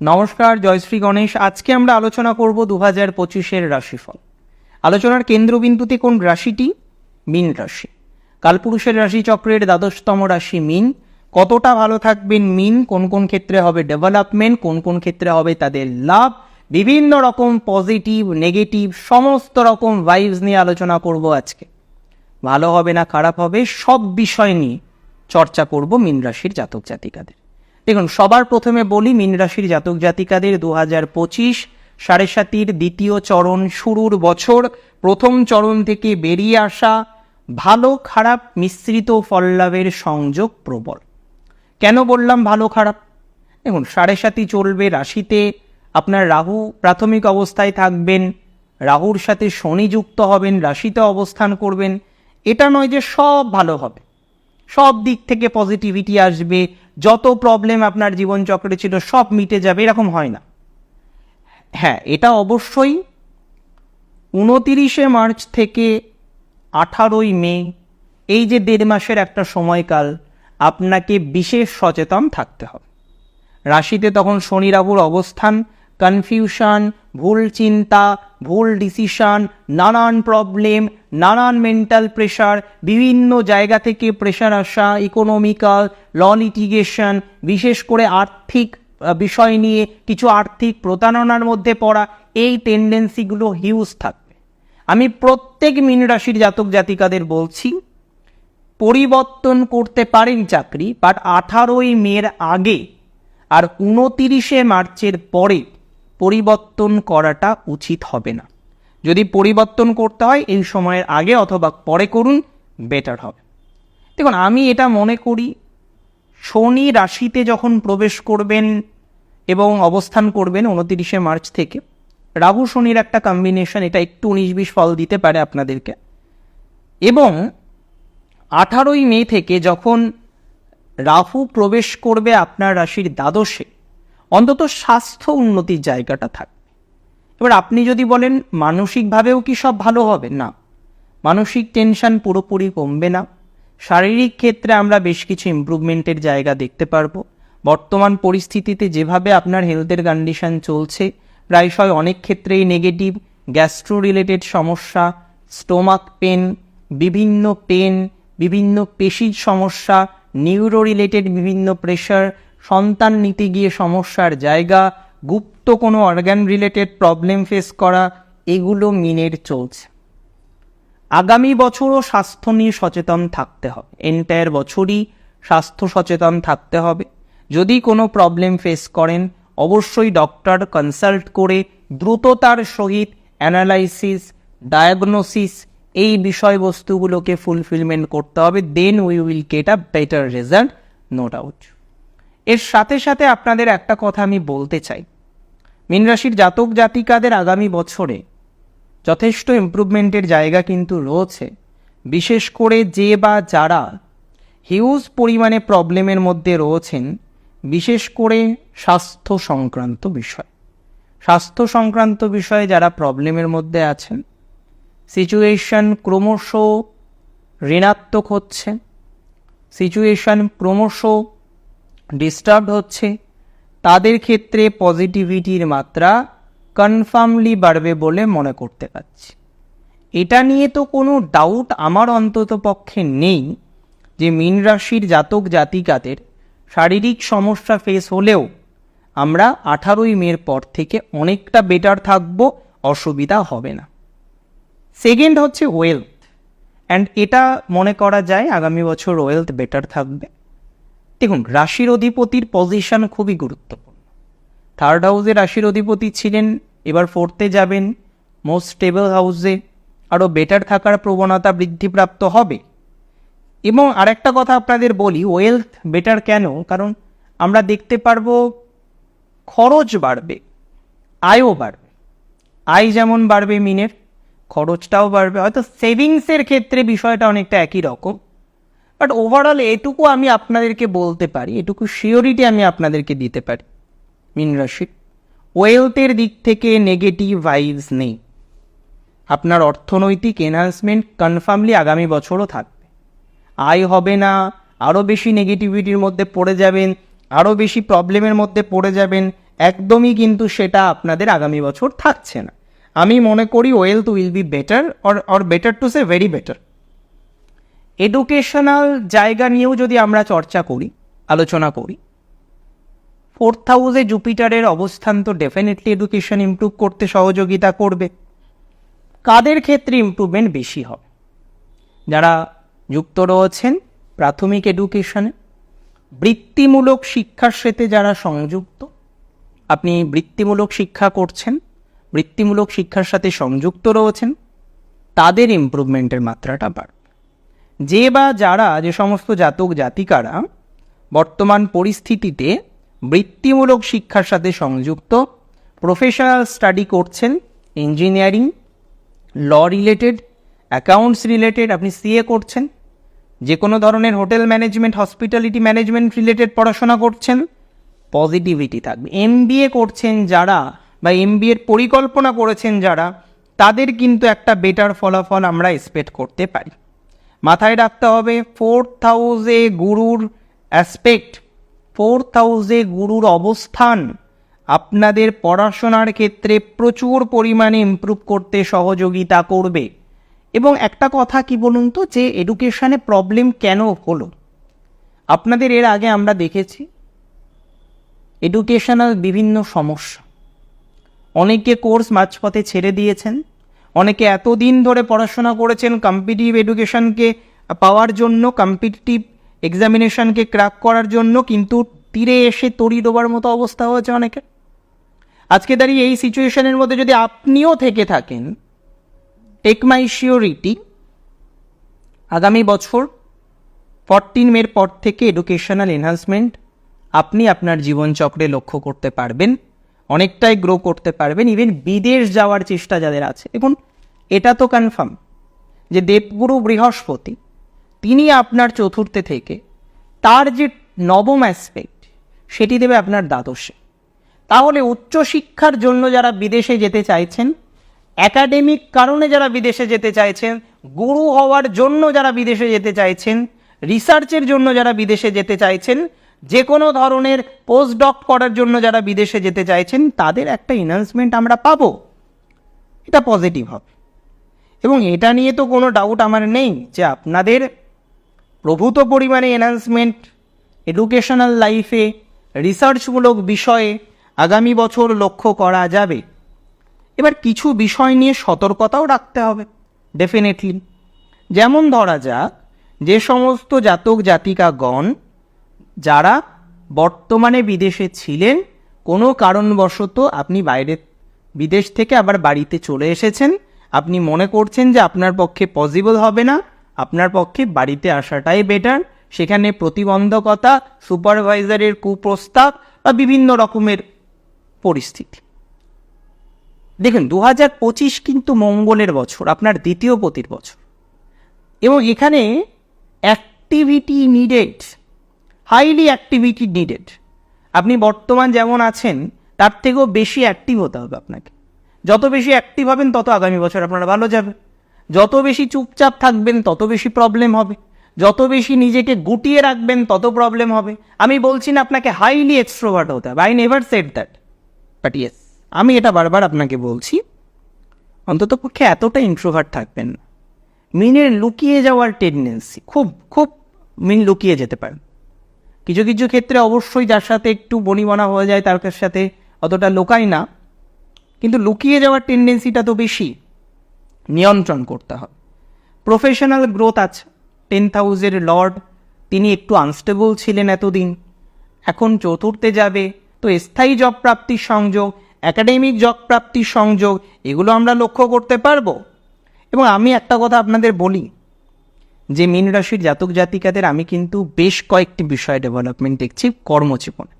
নমস্কার জয়শ্রী গণেশ। আজকে আমরা আলোচনা করব দু হাজার পঁচিশের রাশিফল। আলোচনার কেন্দ্রবিন্দুতে কোন রাশিটি? মীন রাশি। কালপুরুষের রাশিচক্রের দ্বাদশতম রাশি মীন। কতটা ভালো থাকবেন মিন? কোন কোন ক্ষেত্রে হবে ডেভেলপমেন্ট? কোন কোন ক্ষেত্রে হবে তাদের লাভ? বিভিন্ন রকম পজিটিভ, নেগেটিভ, সমস্ত রকম ভাইবস নিয়ে আলোচনা করব আজকে। ভালো হবে না খারাপ হবে? সব বিষয় নিয়ে চর্চা করব মীন রাশির জাতক জাতিকাদের। দেখুন, সবার প্রথমে বলি, মীন রাশির জাতক জাতিকাদের দু হাজার পঁচিশ সাড়ে সাতির দ্বিতীয় চরণ শুরুর বছর। প্রথম চরণ থেকে বেরিয়ে আসা ভালো খারাপ মিশ্রিত ফললাভের সংযোগ প্রবল। কেন বললাম ভালো খারাপ? দেখুন, সাড়ে সাতি চলবে রাশিতে। আপনার রাহু প্রাথমিক অবস্থায় থাকবেন। রাহুর সাথে শনি যুক্ত হবেন, রাশিতে অবস্থান করবেন। এটা নয় যে সব ভালো হবে। সব দিক থেকে পজিটিভিটি আসবে যত প্রবলেম আপনার জীবনচক্রে ছিল, সব মিটে যাবে, এরকম হয় না। হ্যাঁ এটা অবশ্যই উনতিরিশে মার্চ থেকে আঠারোই মে, এই যে দেড় মাসের একটা সময়কাল, আপনাকে বিশেষ সচেতন থাকতে হবে। রাশিতে তখন শনি রাহুর অবস্থান কনফিউশন ভুল চিন্তা, ভুল ডিসিশন নানান প্রবলেম নানান মেন্টাল প্রেশার বিভিন্ন জায়গা থেকে প্রেশার আসা ইকোনমিক্যাল ল লিটিগেশন বিশেষ করে আর্থিক বিষয় নিয়ে কিছু আর্থিক প্রতারণার মধ্যে পড়া, এই টেন্ডেন্সিগুলো হিউজ থাকবে। আমি প্রত্যেক মীন রাশির জাতক জাতিকাদের বলছি, পরিবর্তন করতে পারেন চাকরি বাট আঠারোই মের আগে আর উনতিরিশে মার্চের পরে পরিবর্তন করাটা উচিত হবে না। যদি পরিবর্তন করতে হয়, এই সময়ের আগে অথবা পরে করুন বেটার হবে। দেখুন, আমি এটা মনে করি, শনি রাশিতে যখন প্রবেশ করবেন এবং অবস্থান করবেন উনতিরিশে মার্চ থেকে, রাহু শনির একটা কম্বিনেশন এটা একটু উনিশ বিশ ফল দিতে পারে আপনাদেরকে। এবং আঠারোই মে থেকে যখন রাহু প্রবেশ করবে আপনার রাশির দ্বাদশে অন্তত স্বাস্থ্য উন্নতির জায়গাটা থাকবে এবার আপনি যদি বলেন, মানসিকভাবেও কি সব ভালো হবে? না। মানসিক টেনশন পুরোপুরি কমবে না। শারীরিক ক্ষেত্রে আমরা বেশ কিছু ইমপ্রুভমেন্টের জায়গা দেখতে পারব। বর্তমান পরিস্থিতিতে যেভাবে আপনার হেলথের কন্ডিশন চলছে, প্রায়শই অনেক ক্ষেত্রেই নেগেটিভ গ্যাস্ট্রো রিলেটেড সমস্যা, স্টোমাক পেন, বিভিন্ন পেন, বিভিন্ন পেশির সমস্যা নিউরো রিলেটেড বিভিন্ন প্রেশার সন্তান নিতে গিয়ে সমস্যার জায়গা, গুপ্ত কোনো অর্গান রিলেটেড প্রবলেম ফেস করা, এগুলো মিনের চলছে। আগামী বছরও স্বাস্থ্য নিয়ে সচেতন থাকতে হবে। এন্টায়ার বছরই স্বাস্থ্য সচেতন থাকতে হবে। যদি কোনো প্রবলেম ফেস করেন, অবশ্যই ডক্টর কনসাল্ট করে দ্রুততার সহিত অ্যানালাইসিস ডায়াগনোসিস এই বিষয়বস্তুগুলোকে ফুলফিলমেন্ট করতে হবে। Then we will get a better result no doubt এর সাথে সাথে আপনাদের একটা কথা আমি বলতে চাই। মীন রাশির জাতক জাতিকাদের আগামী বছরে যথেষ্ট ইমপ্রুভমেন্টের জায়গা কিন্তু রয়েছে। বিশেষ করে যে বা যারা হিউজ পরিমাণে প্রবলেমের মধ্যে রয়েছেন, বিশেষ করে স্বাস্থ্য সংক্রান্ত বিষয়। স্বাস্থ্য সংক্রান্ত বিষয়ে যারা প্রবলেমের মধ্যে আছেন সিচুয়েশন ক্রমশ ঋণাত্মক হচ্ছে। সিচুয়েশন ক্রমশ ডিস্টার্বড হচ্ছে, তাদের ক্ষেত্রে পজিটিভিটির মাত্রা কনফার্মলি বাড়বে বলে মনে করতে পারছি। এটা নিয়ে তো কোনো ডাউট আমার অন্তত পক্ষে নেই যে মীন রাশির জাতক জাতিকাদের শারীরিক সমস্যা ফেস হলেও আমরা আঠারোই মের পর থেকে অনেকটা বেটার থাকব, অসুবিধা হবে না। সেকেন্ড হচ্ছে ওয়েলথ অ্যান্ড এটা মনে করা যায় আগামী বছর ওয়েলথ বেটার থাকবে। দেখুন, রাশির অধিপতির পজিশন খুবই গুরুত্বপূর্ণ। থার্ড হাউসে রাশির অধিপতি ছিলেন, এবার ফোর্থে যাবেন মোস্ট স্টেবল হাউসে আরও বেটার থাকার প্রবণতা বৃদ্ধিপ্রাপ্ত হবে। এবং আরেকটা কথা আপনাদের বলি ওয়েলথ বেটার কেন? কারণ আমরা দেখতে পারব, খরচ বাড়বে, আয়ও বাড়বে। আয় যেমন বাড়বে মিনের, খরচটাও বাড়বে। হয়তো সেভিংসের ক্ষেত্রে বিষয়টা অনেকটা একই রকম। বাট ওভারঅল এটুকু আমি আপনাদেরকে বলতে পারি, এটুকু শিওরিটি আমি আপনাদেরকে দিতে পারি। মিন রাশির ওয়েলথের দিক থেকে নেগেটিভ ভাইবস নেই। আপনার অর্থনৈতিক এনহান্সমেন্ট কনফার্মলি আগামী বছরও থাকবে। আয় হবে না, আরও বেশি নেগেটিভিটির মধ্যে পড়ে যাবেন, আরও বেশি প্রবলেমের মধ্যে পড়ে যাবেন, একদমই কিন্তু সেটা আপনাদের আগামী বছর থাকছে না। আমি মনে করি wealth will be better or or better to say very better educational জায়গা নিয়েও যদি আমরা চর্চা করি, আলোচনা করি ফোর্থ হাউসে জুপিটারের অবস্থান তো ডেফিনেটলি এডুকেশন ইমপ্রুভ করতে সহযোগিতা করবে। কাদের ক্ষেত্রে ইমপ্রুভমেন্ট বেশি হবে? যারা যুক্ত রয়েছেন প্রাথমিক এডুকেশনে বৃত্তিমূলক শিক্ষার সাথে যারা সংযুক্ত, আপনি বৃত্তিমূলক শিক্ষা করছেন, বৃত্তিমূলক শিক্ষার সাথে সংযুক্ত রয়েছেন, তাদের ইমপ্রুভমেন্টের মাত্রাটা বাড়বে। যে বা যারা, যে সমস্ত জাতক জাতিকারা বর্তমান পরিস্থিতিতে বৃত্তিমূলক শিক্ষার সাথে সংযুক্ত প্রফেশনাল স্টাডি করছেন engineering law related accounts related আপনি সিএ করছেন যে কোনো ধরনের hotel management hospitality management related পড়াশোনা করছেন পজিটিভিটি থাকবে। এম করছেন যারা বা এম এর পরিকল্পনা করেছেন যারা, তাদের কিন্তু একটা বেটার ফলাফল আমরা এক্সপেক্ট করতে পারি। মাথায় রাখতে হবে ফোর্থ হাউসে গুরুর অ্যাসপেক্ট ফোর্থ হাউসে গুরুর অবস্থান। আপনাদের পড়াশোনার ক্ষেত্রে প্রচুর পরিমাণে ইমপ্রুভ করতে সহযোগিতা করবে। এবং একটা কথা কি বলুন তো, যে এডুকেশানে প্রবলেম কেন হলো? আপনাদের এর আগে আমরা দেখেছি এডুকেশনাল বিভিন্ন সমস্যা। অনেকে কোর্স মাঝপথে ছেড়ে দিয়েছেন। অনেকে এতদিন ধরে পড়াশোনা করেছেন কম্পিটিটিভ এডুকেশনকে পাওয়ার জন্য কম্পিটিটিভ এক্সামিনেশনকে ক্র্যাক করার জন্য, কিন্তু তীরে এসে তরি ডোবার মতো অবস্থা হয়েছে অনেকে আজকে দাঁড়িয়ে এই সিচুয়েশনের মধ্যে যদি আপনিও থেকে থাকেন টেক মাই শিওরিটি আগামী বছর ফরটিন মের পর থেকে এডুকেশনাল এনহান্সমেন্ট আপনি আপনার জীবনচক্রে লক্ষ্য করতে পারবেন। অনেকটাই গ্রো করতে পারবেন ইভেন বিদেশ যাওয়ার চেষ্টা যাদের আছে। দেখুন, এটা তো কনফার্ম যে দেবগুরু বৃহস্পতি, তিনি আপনার চতুর্থে থেকে তার যে নবম অ্যাসপেক্ট সেটি দেবে আপনার দ্বাদশে। তাহলে উচ্চশিক্ষার জন্য যারা বিদেশে যেতে চাইছেন একাডেমিক কারণে যারা বিদেশে যেতে চাইছেন, গুরু হওয়ার জন্য যারা বিদেশে যেতে চাইছেন রিসার্চের জন্য যারা বিদেশে যেতে চাইছেন যে কোনো ধরনের পোস্ট ডক করার জন্য যারা বিদেশে যেতে চাইছেন, তাদের একটা এনহান্সমেন্ট আমরা পাবো। এটা পজিটিভ হবে। এবং এটা নিয়ে তো কোনো ডাউট আমার নেই যে আপনাদের প্রভূত পরিমাণে এনহান্সমেন্ট এডুকেশনাল লাইফে রিসার্চমূলক বিষয়ে আগামী বছর লক্ষ্য করা যাবে। এবার কিছু বিষয় নিয়ে সতর্কতাও রাখতে হবে ডেফিনেটলি যেমন ধরা যাক, যে সমস্ত জাতক জাতিকাগণ যারা বর্তমানে বিদেশে ছিলেন, কোনো কারণবশত আপনি বাইরে, বিদেশ থেকে আবার বাড়িতে চলে এসেছেন। আপনি মনে করছেন যে আপনার পক্ষে পসিবল হবে না। আপনার পক্ষে বাড়িতে আসাটাই বেটার সেখানে প্রতিবন্ধকতা সুপারভাইজারের কুপ্রস্তাব বা বিভিন্ন রকমের পরিস্থিতি। দেখুন দু হাজার পঁচিশ কিন্তু মঙ্গলের বছর, আপনার দ্বিতীয় পতির বছর। এবং এখানে activity needed highly activity needed আপনি বর্তমান যেমন আছেন, তার থেকেও বেশি অ্যাক্টিভ হতে হবে আপনাকে। যত বেশি অ্যাক্টিভ হবেন, তত আগামী বছর আপনারা ভালো যাবে। যত বেশি চুপচাপ থাকবেন, তত বেশি প্রবলেম হবে। যত বেশি নিজেকে গুটিয়ে রাখবেন, তত প্রবলেম হবে। আমি বলছি না আপনাকে হাইলি এক্সট্রোভার্ট হতে হবে। I never set that but yes আমি এটা বারবার আপনাকে বলছি। অন্তত পক্ষে এতটা ইন্ট্রোভার্ট থাকবেন না। মিনের লুকিয়ে যাওয়ার টেন্ডেন্সি খুব খুব মিন লুকিয়ে যেতে পারেন। কিছু কিছু ক্ষেত্রে অবশ্যই যার সাথে একটু বনিবনা হয়ে যায়, তার সাথে অতটা লোকাই না। কিন্তু লুকিয়ে যাওয়ার টেন্ডেন্সিটা তো বেশি। নিয়ন্ত্রণ করতে হবে প্রফেশনাল গ্রোথ আছে। টেন্থ হাউসের লর্ড তিনি একটু আনস্টেবল ছিলেন এতদিন। এখন চতুর্থে যাবে। তো স্থায়ী জব প্রাপ্তির সংযোগ একাডেমিক জব প্রাপ্তির সংযোগ, এগুলো আমরা লক্ষ্য করতে পারব। এবং আমি একটা কথা আপনাদের বলি যে মীন রাশির জাতক জাতিকাদের আমি কিন্তু বেশ কয়েকটি বিষয় ডেভেলপমেন্ট দেখছি, কর্মজীবনে।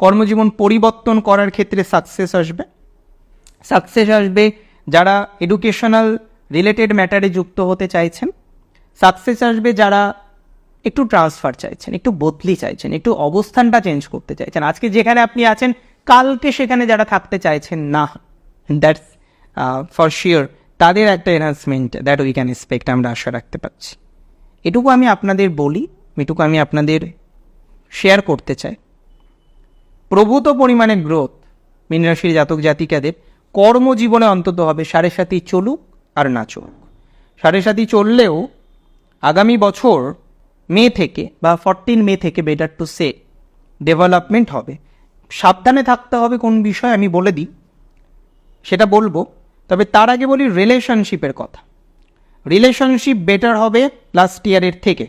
কর্মজীবন পরিবর্তন করার ক্ষেত্রে সাকসেস আসবে। সাকসেস আসবে যারা এডুকেশনাল রিলেটেড ম্যাটারে যুক্ত হতে চাইছেন। সাকসেস আসবে যারা একটু ট্রান্সফার চাইছেন, একটু বদলি চাইছেন, একটু অবস্থানটা চেঞ্জ করতে চাইছেন। আজকে যেখানে আপনি আছেন, কালকে সেখানে যারা থাকতে চাইছেন না দ্যাটস ফর শিওর তাদের একটা enhancement that we can expect আমরা আশা রাখতে পারছি। এটুকু আমি আপনাদের বলি, এটুকু আমি আপনাদের শেয়ার করতে চাই। প্রভূত পরিমাণে গ্রোথ মীন রাশির জাতক জাতিকাদের কর্মজীবনে অন্তত হবে সাড়ে সাথী চলুক আর না চলুক। সাড়ে সাথী চললেও আগামী বছর মে থেকে বা ফরটিন মে থেকে বেটার টু সে ডেভেলপমেন্ট হবে। সাবধানে থাকতে হবে কোন বিষয় আমি বলে দিই, সেটা বলব, তবে তার আগে বলি রিলেশনশিপের কথা। রিলেশনশিপ বেটার হবে লাস্ট ইয়ারের থেকে।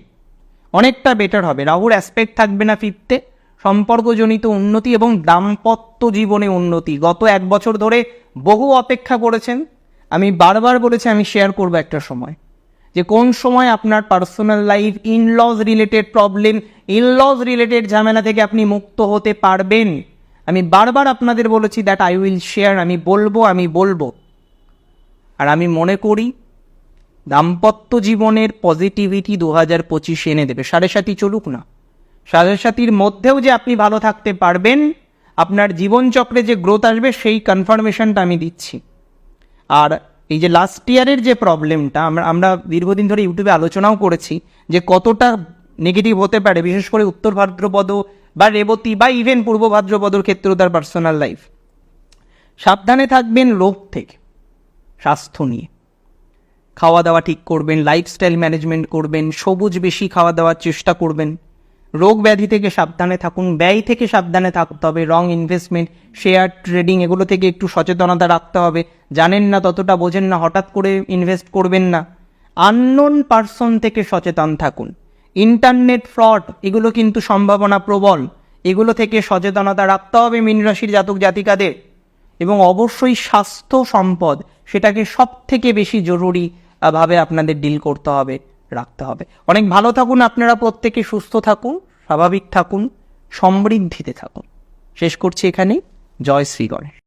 অনেকটা বেটার হবে। রাহুর অ্যাসপেক্ট থাকবে না ফিরতে। সম্পর্কজনিত উন্নতি এবং দাম্পত্য জীবনে উন্নতি। গত এক বছর ধরে বহু অপেক্ষা করেছেন। আমি বারবার বলেছি, আমি শেয়ার করব একটা সময়। যে কোন সময় আপনার personal life in laws related problem in laws related ঝামেলা থেকে আপনি মুক্ত হতে পারবেন। আমি বারবার আপনাদের বলেছি দ্যাট আই উইল শেয়ার আমি বলব আমি বলব। আর আমি মনে করি দাম্পত্য জীবনের পজিটিভিটি দু হাজার পঁচিশে এনে দেবে। সাড়ে সাথী চলুক না। সাড়ে সাথীর মধ্যেও যে আপনি ভালো থাকতে পারবেন, আপনার জীবনচক্রে যে গ্রোথ আসবে, সেই কনফার্মেশনটা আমি দিচ্ছি। আর এই যে লাস্ট ইয়ারের যে প্রবলেমটা আমরা আমরা দীর্ঘদিন ধরে ইউটিউবে আলোচনাও করেছি যে কতটা নেগেটিভ হতে পারে, বিশেষ করে উত্তর ভাদ্রপদ বা রেবতী বা ইভেন পূর্ব ভাদ্রপদর ক্ষেত্রেও তার পার্সোনাল লাইফ সাবধানে থাকবেন রোগ থেকে, স্বাস্থ্য নিয়ে। খাওয়া দাওয়া ঠিক করবেন লাইফস্টাইল ম্যানেজমেন্ট করবেন, সবুজ বেশি খাওয়া দাওয়ার চেষ্টা করবেন। রোগ ব্যাধি থেকে সাবধানে থাকুন, ব্যয় থেকে সাবধানে থাকতে হবে রং ইনভেস্টমেন্ট শেয়ার ট্রেডিং এগুলো থেকে একটু সচেতনতা রাখতে হবে। জানেন না, ততটা বোঝেন না, হঠাৎ করে ইনভেস্ট করবেন না। আননোন পার্সন থেকে সচেতন থাকুন। ইন্টারনেট ফ্রড এগুলো কিন্তু সম্ভাবনা প্রবল। এগুলো থেকে সচেতনতা রাখতে হবে মীন রাশির জাতক জাতিকাদের। এবং অবশ্যই স্বাস্থ্য সম্পদ, সেটাকে সব থেকে বেশি জরুরি। ভাবে আপনাদের ডিল করতে হবে, রাখতে হবে। অনেক ভালো থাকুন, আপনারা প্রত্যেকে সুস্থ থাকুন, স্বাভাবিক থাকুন, সমৃদ্ধিতে থাকুন। শেষ করছি এখানে জয় শ্রী গণেশ।